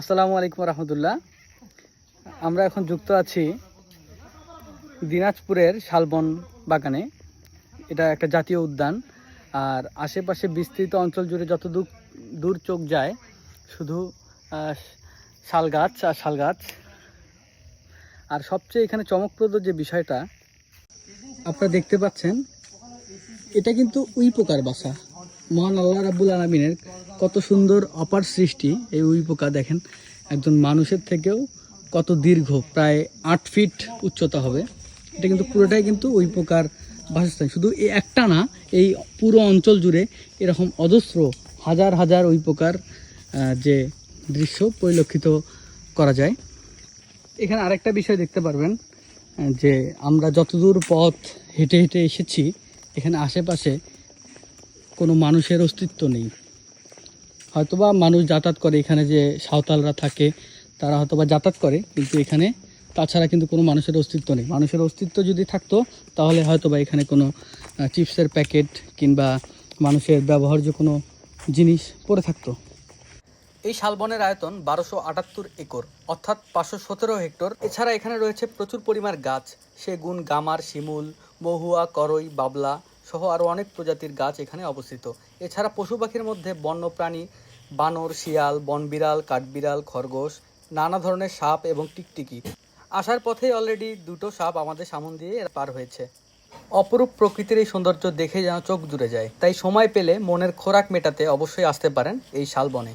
আসসালামু আলাইকুম রহমতুল্লাহ। আমরা এখন যুক্ত আছি দিনাজপুরের শালবন বাগানে। এটা একটা জাতীয় উদ্যান। আর আশেপাশে বিস্তৃত অঞ্চল জুড়ে যত দূর দূর চোখ যায়, শুধু শাল গাছ আর শাল গাছ। আর সবচেয়ে এখানে চমকপ্রদ যে বিষয়টা, আপনারা দেখতে পাচ্ছেন, এটা কিন্তু উই পোকার বাসা। মহান আল্লাহ রাব্বুল আলমিনের কত সুন্দর অপার সৃষ্টি, এই উই পোকা দেখেন, একজন মানুষের থেকেও কত দীর্ঘ, প্রায় আট ফিট উচ্চতা হবে। এটা কিন্তু পুরোটাই কিন্তু উই পোকার বাসস্থান। শুধু এই একটা না, এই পুরো অঞ্চল জুড়ে এরকম অজস্র হাজার হাজার উই পোকার যে দৃশ্য পরিলক্ষিত করা যায়। এখানে আরেকটা বিষয় দেখতে পারবেন যে আমরা যতদূর পথ হেঁটে হেঁটে এসেছি, এখানে আশেপাশে কোনো মানুষের অস্তিত্ব নেই। হয়তোবা মানুষ যাতায়াত করে এখানে যে সাঁওতালরা থাকে, তারা হয়তোবা যাতায়াত করে, কিন্তু এখানে তাছাড়া কিন্তু কোনো মানুষের অস্তিত্ব নেই। মানুষের অস্তিত্ব যদি থাকতো, তাহলে হয়তোবা এখানে কোনো চিপসের প্যাকেট কিংবা মানুষের ব্যবহার্য কোনো জিনিস পড়ে থাকতো। এই শালবনের আয়তন বারোশো আটাত্তর একর, অর্থাৎ পাঁচশো সতেরো হেক্টর। এছাড়া এখানে রয়েছে প্রচুর পরিমাণ গাছ, সেগুন, গামার, শিমুল, মহুয়া, করই, বাবলা সহ আরও অনেক প্রজাতির গাছ এখানে অবস্থিত। এছাড়া পশু পাখির মধ্যে বন্য প্রাণী বানর, শিয়াল, বনবিড়াল, কাঠবিড়াল, খরগোশ, নানা ধরনের সাপ এবং টিকটিকি। আসার পথে অলরেডি দুটো সাপ আমাদের সামন দিয়ে পার হয়েছে। অপরূপ প্রকৃতির এই সৌন্দর্য দেখে যেন চোখ জুড়ে যায়। তাই সময় পেলে মনের খোরাক মেটাতে অবশ্যই আসতে পারেন এই শালবনে